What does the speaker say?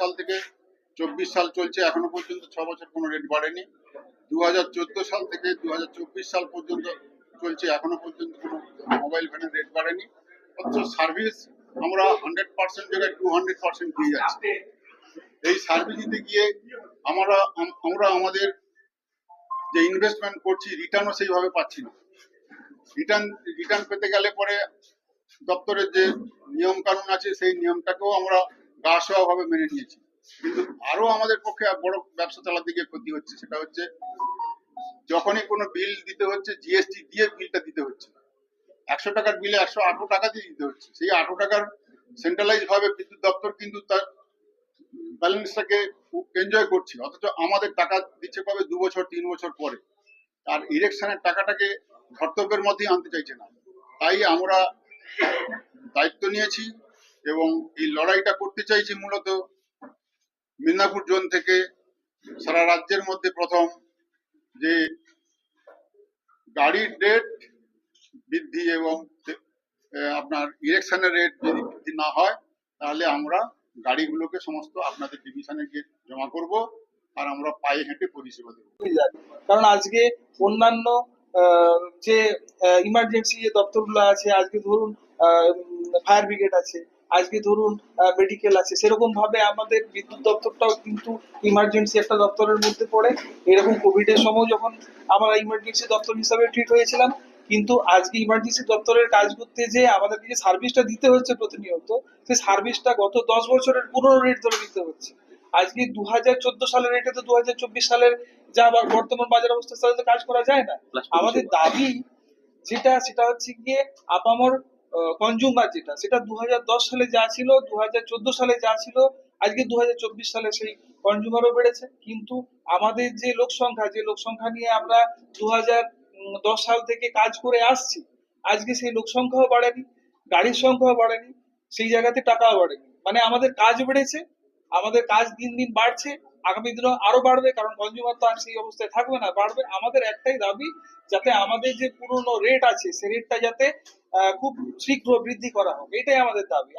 সাল থেকে চব্বিশ সাল চলছে। এখনও পর্যন্ত ছ বছর কোনো রেট বাড়েনি। দুহাজার চোদ্দ সাল থেকে দুহাজার চব্বিশ সাল পর্যন্ত চলছে। এখনও পর্যন্ত কোনো মোবাইল ফোনের রেট বাড়েনি। অথচ সার্ভিস আমরা হান্ড্রেড পার্সেন্ট জায়গায় টু হান্ড্রেড পার্সেন্ট দিয়ে যাচ্ছি। এই সার্ভিস দিতে গিয়ে আমরা আমরা আমাদের যে ইনভেস্টমেন্ট করছি রিটার্নও সেইভাবে পাচ্ছি না। রিটার্ন রিটার্ন পেতে গেলে পরে দপ্তরের যে নিয়ম কানুন আছে, সেই নিয়মটাকেও আমরা গা ভাবে মেনে নিয়েছি। কিন্তু আরও আমাদের পক্ষে বড় ব্যবসা চালার দিকে ক্ষতি হচ্ছে, সেটা হচ্ছে যখনই কোনো বিল দিতে হচ্ছে জিএসটি দিয়ে বিলটা দিতে হচ্ছে। একশো টাকার বিলে একশো আঠারো টাকা দিয়ে দিতে হচ্ছে। সেই আঠারো টাকার সেন্ট্রালাইজ ভাবে বিদ্যুৎ দপ্তর কিন্তু তার ব্যালেন্সটাকে এনজয় করছে। অথচ আমাদের টাকা দিচ্ছে কবে? দু বছর, তিন বছর পরে। আর ইলেকশনের টাকাটাকে ধর্তব্যের মধ্যেই আনতে চাইছে না। তাই আমরা দায়িত্ব নিয়েছি। এবং এই লড়াইটা করতে চাইছি মূলত মিদনাপুর জোন থেকে সারা রাজ্যের মধ্যে প্রথম যে গাড়ির রেট বৃদ্ধি এবং আপনার ইলেকশনের রেট যদি বৃদ্ধি না হয়, তাহলে আমরা গাড়িগুলোকে সমস্ত আপনাদের ডিভিশনে গিয়ে জমা করব আর আমরা পায়ে হেঁটে পরিষেবা দেবো। কারণ আজকে অন্যান্য যে ইমার্জেন্সি যে দপ্তরগুলো আছে, আজকে ধরুন ফায়ার ব্রিগেড আছে আজকে ধরুন মেডিকেল আছে। সেরকম ভাবে আমাদের বিদ্যুৎ দপ্তরটাও কিন্তু ইমার্জেন্সি একটা দপ্তরের মধ্যে পড়ে। এরকম কোভিড এর সময় যখন আমরা ইমার্জেন্সি দপ্তর হিসাবে ট্রিট হয়েছিলাম কিন্তু আজকে ইমার্জেন্সি দপ্তরের কাজ করতে যে আমাদেরকে যে সার্ভিসটা দিতে হচ্ছে প্রতিনিয়ত সেই সার্ভিসটা গত দশ বছরের পুরনো রেট ধরে দিতে হচ্ছে। আজকে দু হাজার চোদ্দ সালের রেটে তো দু হাজার চব্বিশ সালের যা আবার বর্তমান বাজার অবস্থার সাথে তো কাজ করা যায় না। আমাদের দাবি যেটা সেটা হচ্ছে গিয়ে আপামর কনজুমার যেটা, সেটা দু হাজার দশ সালে যা ছিল দু হাজার চোদ্দ সালে যা ছিল, আজকে দু হাজার চব্বিশ সালে সেই কনজুমারও বেড়েছে। কিন্তু আমাদের যে লোকসংখ্যা, যে লোক সংখ্যা নিয়ে আমরা দু দশ সাল থেকে কাজ করে আসছি, আজকে সেই লোকসংখ্যাও বাড়েনি, গাড়ির সংখ্যাও বাড়েনি, সেই জায়গাতে টাকাও বাড়েনি। মানে আমাদের কাজ বেড়েছে আমাদের কাজ দিন দিন বাড়ছে, আগামী দিনে আরও বাড়বে, কারণ কনজিউমার তো আর সেই অবস্থায় থাকবে না, বাড়বে। আমাদের একটাই দাবি যাতে আমাদের যে পুরনো রেট আছে, সেই রেটটা যাতে খুব শীঘ্র বৃদ্ধি করা হোক, এটাই আমাদের দাবি।